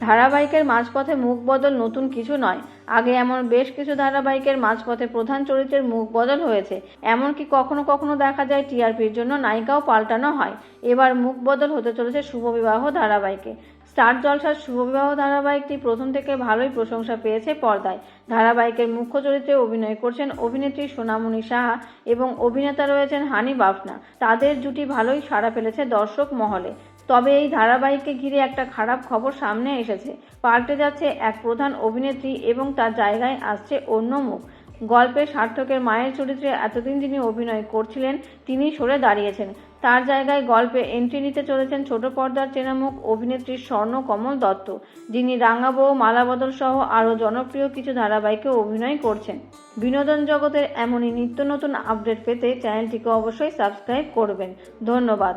ধারাবাহিকের মাঝপথে মুখ বদল নতুন কিছু নয়। আগে এমন বেশ কিছু ধারাবাহিকের মাঝপথে প্রধান চরিত্রের মুখ বদল হয়েছে। এমনকি কখনো কখনো দেখা যায় টিআরপির জন্য নায়িকাও পাল্টানো হয়। এবার মুখ বদল হতে চলেছে শুভবিবাহ ধারাবাহিকে। স্টার জলসার শুভবিবাহ ধারাবাহিকটি প্রথম থেকে ভালোই প্রশংসা পেয়েছে পর্দায়। ধারাবাহিকের মুখ্য চরিত্রে অভিনয় করছেন অভিনেত্রী সোনামণি সাহা এবং অভিনেতা রয়েছেন হানি বাফনা। তাদের জুটি ভালোই সাড়া ফেলেছে দর্শক মহলে। তবে এই ধারাবাহিককে ঘিরে একটা খারাপ খবর সামনে এসেছে। পাল্টে যাচ্ছে এক প্রধান অভিনেত্রী এবং তার জায়গায় আসছে অন্য মুখ। গল্পে সার্থকের মায়ের চরিত্রে এতদিন যিনি অভিনয় করছিলেন, তিনি সরে দাঁড়িয়েছেন। তার জায়গায় গল্পে এন্ট্রি নিতে চলেছেন ছোট পর্দার চেনামুখ অভিনেত্রী স্বর্ণ কমল দত্ত, যিনি রাঙাবৌ, মালাবদল সহ আরও জনপ্রিয় কিছু ধারাবাহিকে অভিনয় করছেন। বিনোদন জগতের এমনই নিত্য নতুন আপডেট পেতে চ্যানেলটিকে অবশ্যই সাবস্ক্রাইব করবেন। ধন্যবাদ।